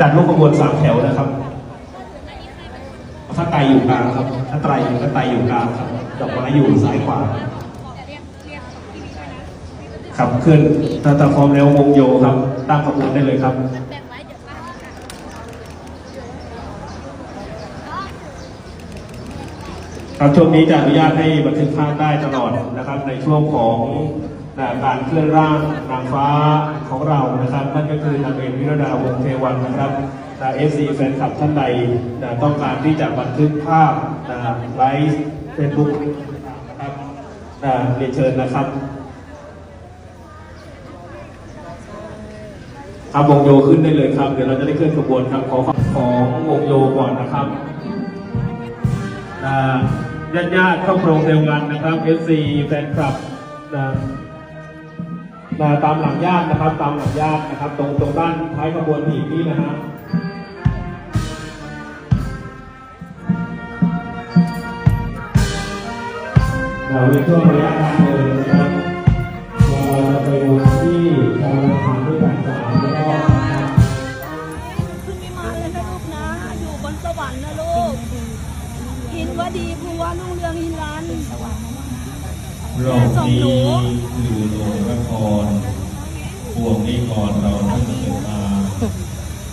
จัดรูกปขบวนสามแถวนะครับถ้าไตรอยู่กลางครับ ถ้าไตรอยู่ถ้าไตรอยู่กลางครับ ดอกไม้อยู่ซ้ายขวา ครับขึ้นถ้าถ้าพร้อมแล้ววงโยครับ ตั้งขบวนได้เลยครับครับช่วงนี้จะอนุญาตให้บันทึกภาพได้ตลอดนะครับ ในช่วงของ การเคลื่อนร่างนางฟ้าของเรานะครับนั่นก็คือนางเอกวิรดาวงเทวันนะครับเอฟซีแฟนคลับท่านใดต้องการที่จะบันทึกภาพนะไลฟ์เฟซบุ๊กนะครับเรียนเชิญนะครับครับวงโยขึ้นได้เลยครับ เดี๋ยวเราจะได้เคลื่อนขบวนครับขอของวงโยก่อนนะครับญาติญาติครอบครัวเดียวกันนะครับ FC แฟนคลับนะ นะตามหลังญาตินะครับ ตามหลังญาตินะครับ ตรงตรงด้านท้ายขบวนถีบนี้นะฮะเราในช่วงระยะทางเดินนะครับเราจะไปลงที่การผ่านด้วยกันสามรอบนะครับขึ้นวิมานเลยนะลูกนะ อยู่บนสวรรค์นะลูกหินว่าดีภูว่ารุ่งเรืองหินล้านโลกนี้คือหลวงพ รพวงนี้ก่อนเราท่านเกิดมา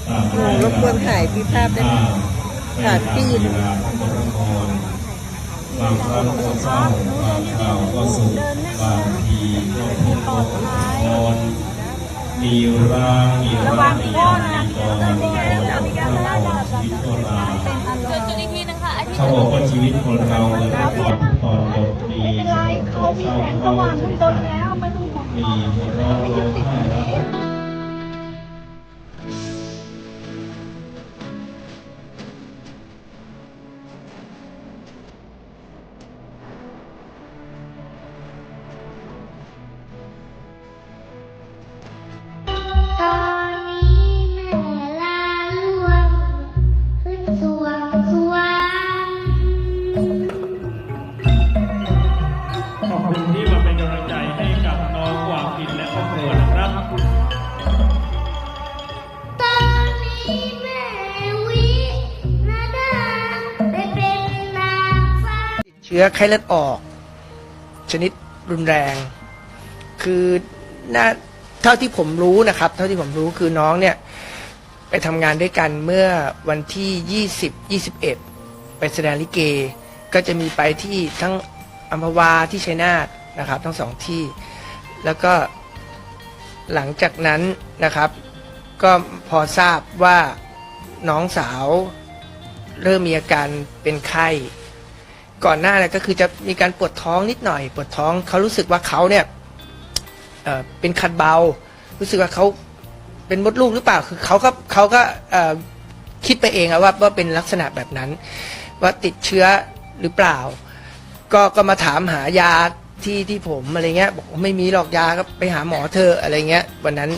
ตามหนูรบกวนถ่ายพี่ภาพได้ไหมถ่ายพี่เวลาพระพรบางครั้งก็เศร้าบางคราวก็สุขบางทีก็ทุกข์ก็อนมีร่างมีร่างมียามมีกองมีกองพระพรชีวิตก็ลาจุดอีกทีนึงค่ะอาทิตย์เขาบอกว่าชีวิตคนเราเริ่มต้นตอนจบปีเศร้าเศร้าเศร้ามีหัวเราะร้อ งไห้แล้ว ชื้อไข้เลือดออก ชนิดรุนแรง คือน่าเท่าที่ผมรู้นะครับ เท่าที่ผมรู้คือน้องเนี่ย ไปทำงานด้วยกันเมื่อวันที่ 20 21 ไปแสดงลิเก ก็จะมีไปที่ทั้งอัมพวาที่ชัยนาทนะครับ ทั้งสองที่ แล้วก็หลังจากนั้นนะครับ ก็พอทราบว่าน้องสาวเริ่มมีอาการเป็นไข้ ก่อนหน้าเนี่ยก็คือจะมีการปวดท้องนิดหน่อย ปวดท้องเขารู้สึกว่าเขาเนี่ยเอ่อเป็นคันเบา รู้สึกว่าเขาเป็นมดลูกหรือเปล่าคือเขาก็เขาก็เอ่อคิดไปเองอะว่าว่าเป็นลักษณะแบบนั้น ว่าติดเชื้อหรือเปล่า ก็ก็มาถามหายาที่ที่ผมอะไรเงี้ยบอกว่าไม่มีหรอกยาก็ไปหาหมอเธอะอะไรเงี้ยวันนั้น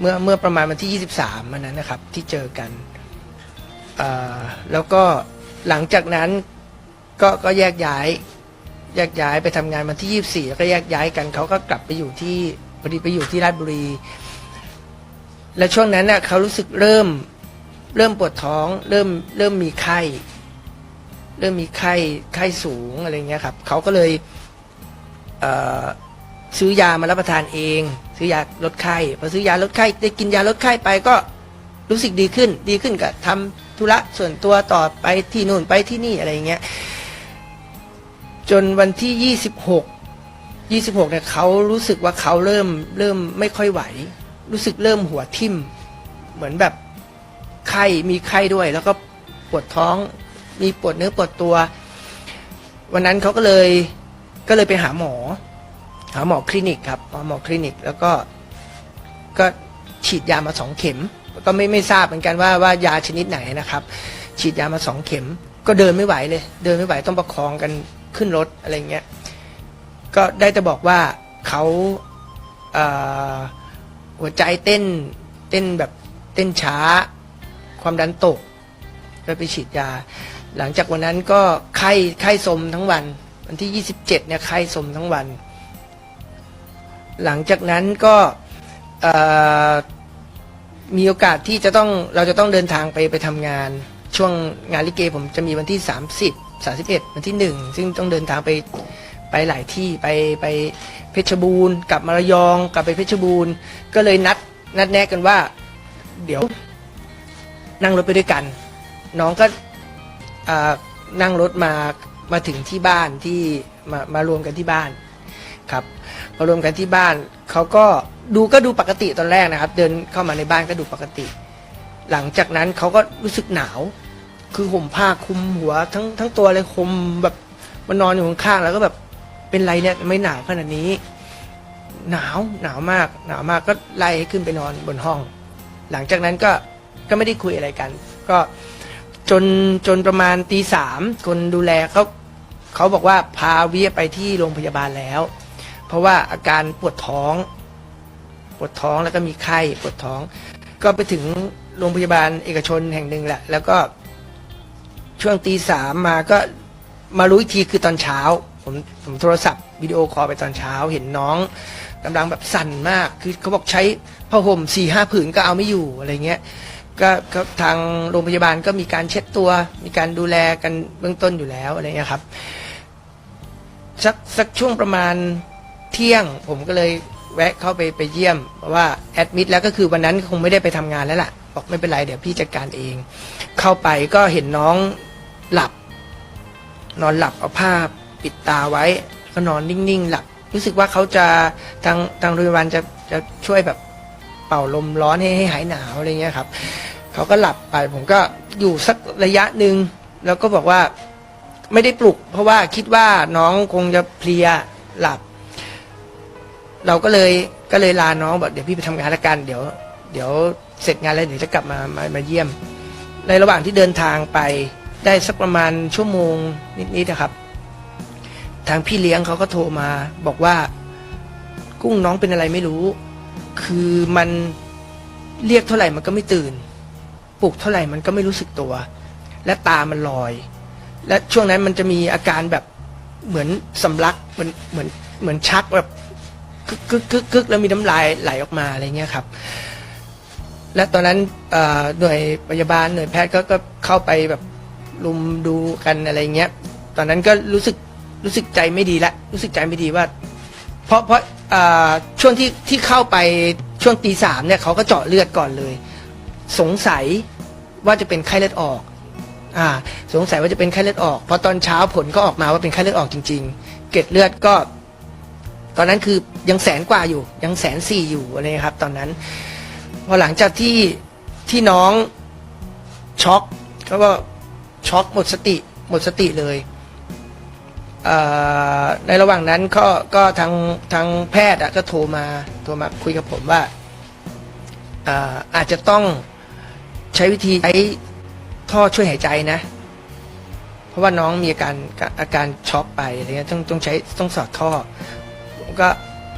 เมื่อเมื่อประมาณวันที่ 23วันนั้นนะครับที่เจอกันเอ่อแล้วก็หลังจากนั้น ก็ก็แยกย้ายแยกย้ายไปทำงานวันที่24แล้วก็แยกย้ายกันเขาก็กลับไปอยู่ที่พอดีไปอยู่ที่ราชบุรี และช่วงนั้นน่ะเขารู้สึกเริ่มเริ่มปวดท้อง เริ่มเริ่มมีไข้ เริ่มมีไข้ไข้สูงอะไรเงี้ยครับเขาก็เลยเซื้อยามารับประทานเอง ซื้อยาลดไข้พอซื้อยาลดไข้ได้กินยาลดไข้ไปก็รู้สึกดีขึ้น ดีขึ้นก็ทำธุระส่วนตัวต่อไปที่นู่นไปที่นี่อะไรเงี้ย จนวันที่ 26 26เนี่ยเขารู้สึกว่าเขาเริ่มเริ่มไม่ค่อยไหว รู้สึกเริ่มหัวทิ่ม เหมือนแบบไข้มีไข้ด้วย แล้วก็ปวดท้อง มีปวดเนื้อปวดตัว วันนั้นเขาก็เลยก็เลยไปหาหมอ หาหมอคลินิกครับหาหมอคลินิก แล้วก็ก็ฉีดยามาสองเข็ม ก็ไม่ไม่ทราบเหมือนกันว่าว่ายาชนิดไหนนะครับ ฉีดยามาสองเข็ม ก็เดินไม่ไหวเลย เดินไม่ไหวต้องประคองกัน ขึ้นรถอะไรเงี้ยก็ได้แต่บอกว่าเขาเหัวใจเต้นเต้นแบบเต้นช้า ความดันตกก็ไปฉีดยา หลังจากวันนั้นก็ไข้ไข้สมทั้งวัน วันที่ 27เนี่ยไข้สมทั้งวัน หลังจากนั้นก็มีโอกาสที่จะต้องเราจะต้องเดินทางไปไปทำงาน ช่วงงานลิเกผมจะมีวันที่ 30 31 วันที่ 1 ซึ่งต้องเดินทางไปไปหลายที่ไปไปเพชรบูรณ์กลับมาระยอง กลับไปเพชรบูรณ์ ก็เลยนัดนัดแนะกันว่า เดี๋ยวนั่งรถไปด้วยกัน น้องก็อ่านั่งรถมามาถึงที่บ้านที่มามารวมกันที่บ้านครับมารวมกันที่บ้านเขาก็ดูก็ดูปกติตอนแรกนะครับ เดินเข้ามาในบ้านก็ดูปกติ หลังจากนั้นเขาก็รู้สึกหนาว คือห่มผ้าคลุมหัว ทั้งทั้งตัวเลยคลุมแบบมันนอนอยู่ข้างๆแล้วก็แบบเป็นไรเนี่ยไม่หนาวขนาดนี้ หนาวหนาวมาก หนาวมากก็ไล่ให้ขึ้นไปนอนบนห้อง หลังจากนั้นก็ก็ไม่ได้คุยอะไรกัน ก็จนจนประมาณตีสามคนดูแลเขาเขาบอกว่าพาเวียไปที่โรงพยาบาลแล้ว เพราะว่าอาการปวดท้อง ปวดท้องแล้วก็มีไข้ปวดท้อง ก็ไปถึงโรงพยาบาลเอกชนแห่งหนึ่งแหละ แล้วก็ ช่วงตีสามมาก็มารู้อีกทีคือตอนเช้า ผมผมโทรศัพท์วิดีโอคอลไปตอนเช้า เห็นน้องกำลังแบบสั่นมาก คือเขาบอกใช้ผ้าห่มสี่ห้าผืนก็เอาไม่อยู่อะไรเงี้ยก็ก็ทางโรงพยาบาลก็มีการเช็ดตัว มีการดูแลกันเบื้องต้นอยู่แล้วอะไรเงี้ยครับสักสักช่วงประมาณเที่ยงผมก็เลยแวะเข้าไปไปเยี่ยมเพราะว่าแอดมิดแล้วก็คือวันนั้นคงไม่ได้ไปทำงานแล้วล่ะ บอกไม่เป็นไรเดี๋ยวพี่จัดการเอง เข้าไปก็เห็นน้อง หลับ นอนหลับเอาผ้าปิดตาไว้ ก็นอนนิ่งๆหลับ รู้สึกว่าเขาจะทางทางโรงพยาบาลจะจะช่วยแบบเป่าลมร้อนให้ให้หายหนาวอะไรเงี้ยครับเขาก็หลับไปผมก็อยู่สักระยะหนึ่งแล้วก็บอกว่าไม่ได้ปลุก เพราะว่าคิดว่าน้องคงจะเพลียหลับ เราก็เลยก็เลยลาน้องบอกเดี๋ยวพี่ไปทำงานละกันเดี๋ยวเดี๋ยวเสร็จงานแล้วเดี๋ยวจะกลับมามามาเยี่ยม ในระหว่างที่เดินทางไป ได้สักประมาณชั่วโมงนิดๆนะครับ ทางพี่เลี้ยงเขาก็โทรมา บอกว่า กุ้งน้องเป็นอะไรไม่รู้ คือมันเรียกเท่าไหร่มันก็ไม่ตื่น ปลุกเท่าไหร่มันก็ไม่รู้สึกตัว และตามันลอย และช่วงนั้นมันจะมีอาการแบบเหมือนสำลักเหมือนเหมือนเหมือนชักแบบกึกกึกกึกกึกแล้วมีน้ำลายไหลออกมาอะไรเงี้ยครับ และตอนนั้นหน่วยพยาบาลหน่วยแพทย์ก็ก็เข้าไปแบบ ลุมดูกันอะไรเงี้ย ตอนนั้นก็รู้สึกรู้สึกใจไม่ดีละ รู้สึกใจไม่ดีว่า เพราะเพราะอ่อช่วงที่ที่เข้าไปช่วงตีสามเนี่ยเขาก็เจาะเลือดก่อนเลย สงสัยว่าจะเป็นไข้เลือดออก อ่า สงสัยว่าจะเป็นไข้เลือดออกพอตอนเช้าผลก็ออกมาว่าเป็นไข้เลือดออกจริง ๆ เกล็ดเลือดก็ ตอนนั้นคือยังแสนกว่าอยู่ ยังแสนสี่อยู่อะไรครับ ตอนนั้น พอหลังจากที่ที่น้องช็อกเขาก็ ช็อกหมดสติหมดสติเลยเในระหว่างนั้นก็ก็ทางทางแพทย์ก็โทรมาโทรมาคุยกับผมว่าอาอาจจะต้องใช้วิธีใช้ท่อช่วยหายใจนะ เพราะว่าน้องมีอาการอาการช็อกไปอะไรเงี้ยต้องต้องใช้ต้องสอดท่อก็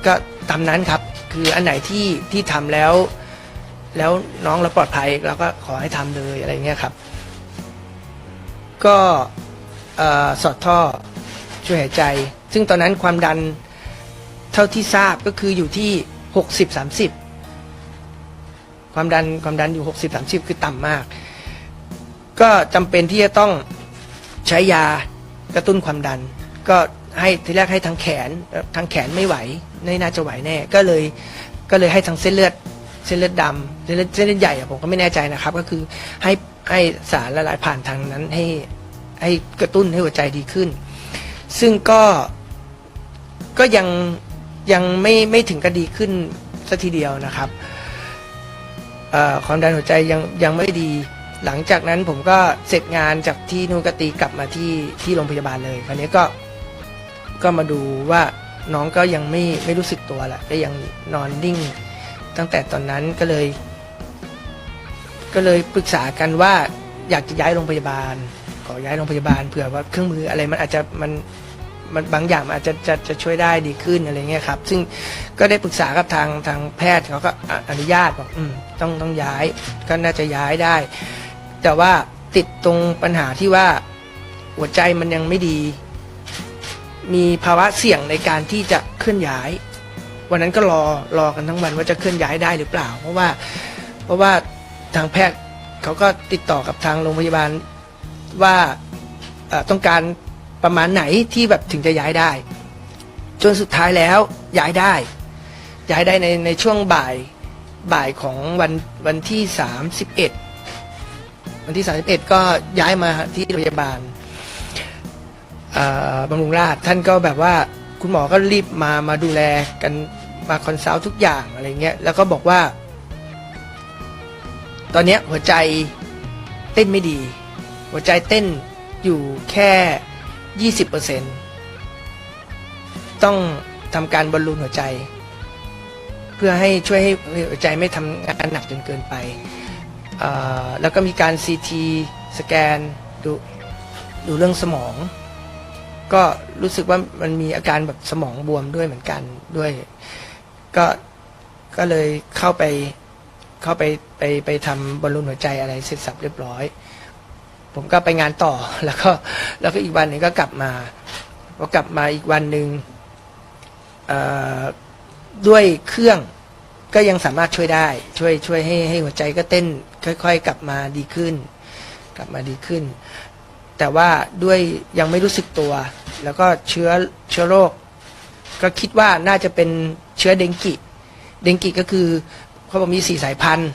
ก็ตามนั้นครับ คืออันไหนที่ที่ทำแล้ว แล้วน้องเราปลอดภัยเราก็ขอให้ทำเลยอะไรเงี้ยครับ ก็เอ่อสอดท่อช่วยหายใจ ซึ่งตอนนั้นความดันเท่าที่ทราบก็คืออยู่ที่หกสิบสามสิบความดันความดันอยู่หกสิบสามสิบคือต่ำมาก ก็จำเป็นที่จะต้องใช้ยากระตุ้นความดัน ก็ให้ทีแรกให้ทางแขนทางแขนไม่ไหวไม่น่าจะไหวแน่ ก็เลยก็เลยให้ทางเส้นเลือดเส้นเลือดดำเส้นเลือดเส้นเลือดใหญ่อะผมก็ไม่แน่ใจนะครับ ก็คือให้ ให้สารละลายผ่านทางนั้นให้ให้กระตุ้นให้หัวใจดีขึ้น ซึ่งก็ก็ยังยังไม่ไม่ถึงกระดีขึ้นสัทีเดียวนะครับเอ่อความดันหัวใจยังยังไม่ดี หลังจากนั้นผมก็เสร็จงานจากที่นูกตีกลับมาที่ที่โรงพยาบาลเลยคราวนี้ก็ก็มาดูว่าน้องก็ยังไม่ไม่รู้สึกตัวแหละก็ยังนอนนิ่ง ตั้งแต่ตอนนั้นก็เลย ก็เลยปรึกษากันว่าอยากจะย้ายโรงพยาบาล ขอย้ายโรงพยาบาลเผื่อว่าเครื่องมืออะไรมันอาจจะมันมันบางอย่างมันอาจจะจะจะช่วยได้ดีขึ้นอะไรเงี้ยครับ ซึ่งก็ได้ปรึกษากับทางทางแพทย์เขาก็ออนุญาตบอกอืมต้องต้องย้ายก็น่าจะย้ายได้ แต่ว่าติดตรงปัญหาที่ว่าหัวใจมันยังไม่ดี มีภาวะเสี่ยงในการที่จะเคลื่อนย้าย วันนั้นก็รอรอกันทั้งวันว่าจะเคลื่อนย้ายได้หรือเปล่า เพราะว่า เพราะว่า ทางแพทย์เขาก็ติดต่อกับทางโรงพยาบาลว่าเอ่อต้องการประมาณไหนที่แบบถึงจะย้ายได้ จนสุดท้ายแล้วย้ายได้ ย้ายได้ในในช่วงบ่ายบ่ายของวันวันที่ 31 วันที่ 31 ก็ย้ายมาที่โรงพยาบาลเอ่อบำรุงราษฎร์ท่านก็แบบว่าคุณหมอก็รีบมามาดูแลกันมาคอนซัลท์ทุกอย่างอะไรเงี้ยแล้วก็บอกว่า ตอนนี้หัวใจเต้นไม่ดี หัวใจเต้นอยู่แค่ 20%ต้องทำการบอลลูนหัวใจ เพื่อให้ช่วยให้หัวใจไม่ทำงานหนักจนเกินไป แล้วก็มีการ CT สแกนดูดูเรื่องสมอง ก็รู้สึกว่ามันมีอาการแบบสมองบวมด้วยเหมือนกันด้วย ก็ก็เลยเข้าไป เข้าไปไปไปทำบอลลูนหัวใจอะไรเสร็จสับเรียบร้อย ผมก็ไปงานต่อแล้วก็แล้วก็อีกวันหนึ่งก็กลับมาพอกลับมาอีกวันหนึ่งด้วยเครื่องก็ยังสามารถช่วยได้ ช่วยช่วยให้ให้หัวใจก็เต้น ค่อย ๆ กลับมาดีขึ้น กลับมาดีขึ้น แต่ว่าด้วยยังไม่รู้สึกตัว แล้วก็เชื้อเชื้อโรค ก็คิดว่าน่าจะเป็นเชื้อเดงกิ เดงกิก็คือ เขาบอกมีสี่สายพันธุ์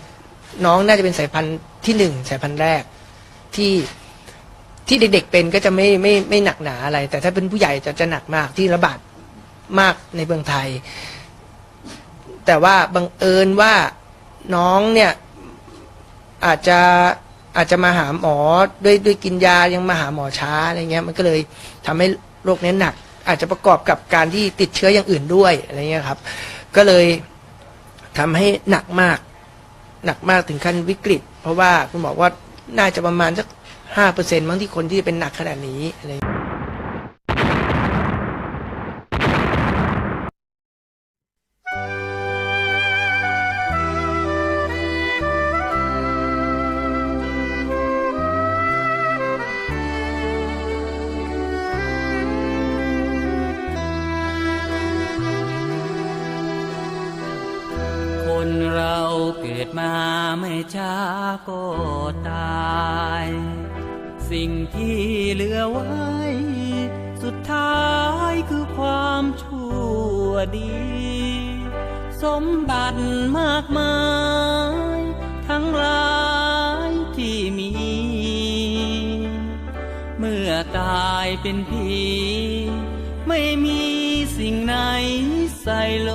น้องน่าจะเป็นสายพันธุ์ที่หนึ่งสายพันธุ์แรกที่ที่เด็กๆเป็นก็จะไม่ไม่ไม่หนักหนาอะไร แต่ถ้าเป็นผู้ใหญ่จะจะหนักมากที่ระบาดมากในเมืองไทย แต่ว่าบังเอิญว่าน้องเนี่ยอาจจะอาจจะมาหาหมอด้วยด้วยกินยายังมาหาหมอช้าอะไรเงี้ย มันก็เลยทำให้โรคนี้หนัก อาจจะประกอบกับการที่ติดเชื้ออย่างอื่นด้วยอะไรเงี้ยครับ ก็เลย ทำให้หนักมาก หนักมากถึงขั้นวิกฤต เพราะว่าคุณบอกว่าน่าจะประมาณสักห้าเปอร์เซ็นต์มั้งที่คนที่จะเป็นหนักขนาดนี้อะไร สุดท้ายคือความชั่วดี สมบัติมากมาย ทั้งหลายที่มี เมื่อตายเป็นผีไม่มีสิ่งไหนใส่โล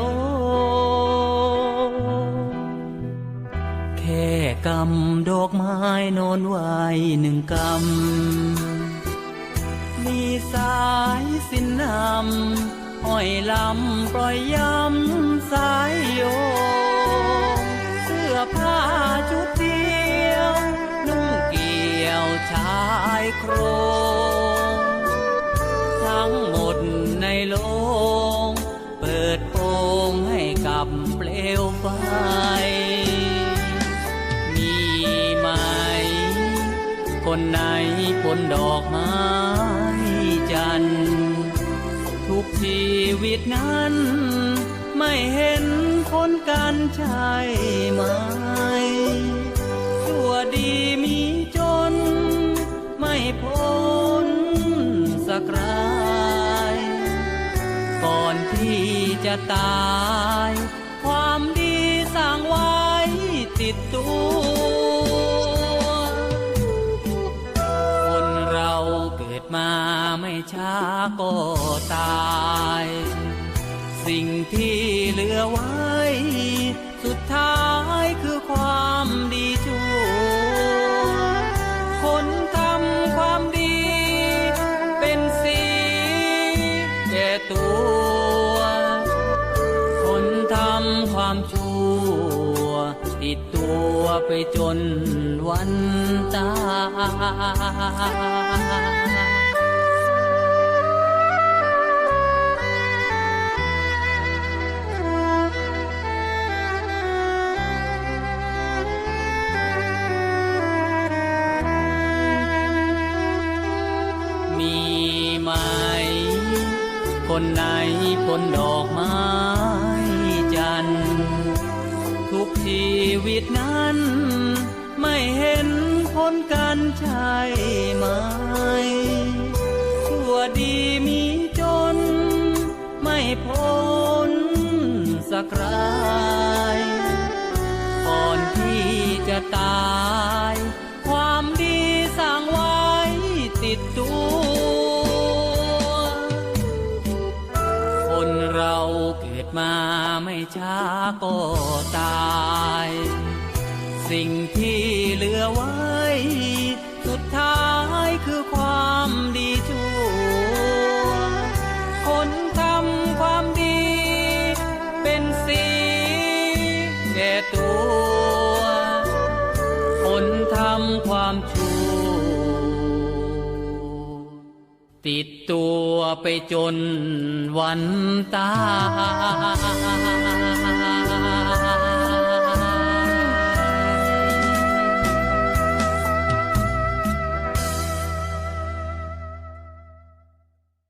แค่กำดอกไม้โนนไว้หนึ่งกำ มีสายสินนำห้อยลำปล่อยย้ำสายโยงเสื้อผ้าชุดเดียว นุ่งเกี่ยวชายโครงทั้งหมดในโลกเปิดโปงให้กับเปลวไฟมีไหม คนไหนบนดอกไม้ วิตนั้น ไม่เห็นคนกันใช่ไหมชั่วดีมีจน ไม่พ้นสักรายก่อนที่จะตาย ความดีสร้างไว้ติดตัว ไม่ช้าก็ตาย สิ่งที่เหลือไว้ สุดท้ายคือความดีชั่วคนทำความดี เป็นสีแก่ตัว คนทำความชั่ว ติดตัวไปจนวันตาย พ้นสักรายก่อนที่จะตาย ความดีสร้างไว้ติดตัว คนเราเกิดมาไม่ช้าก็ตาย สิ่งที่เหลือไว้ ไปจนวันตาย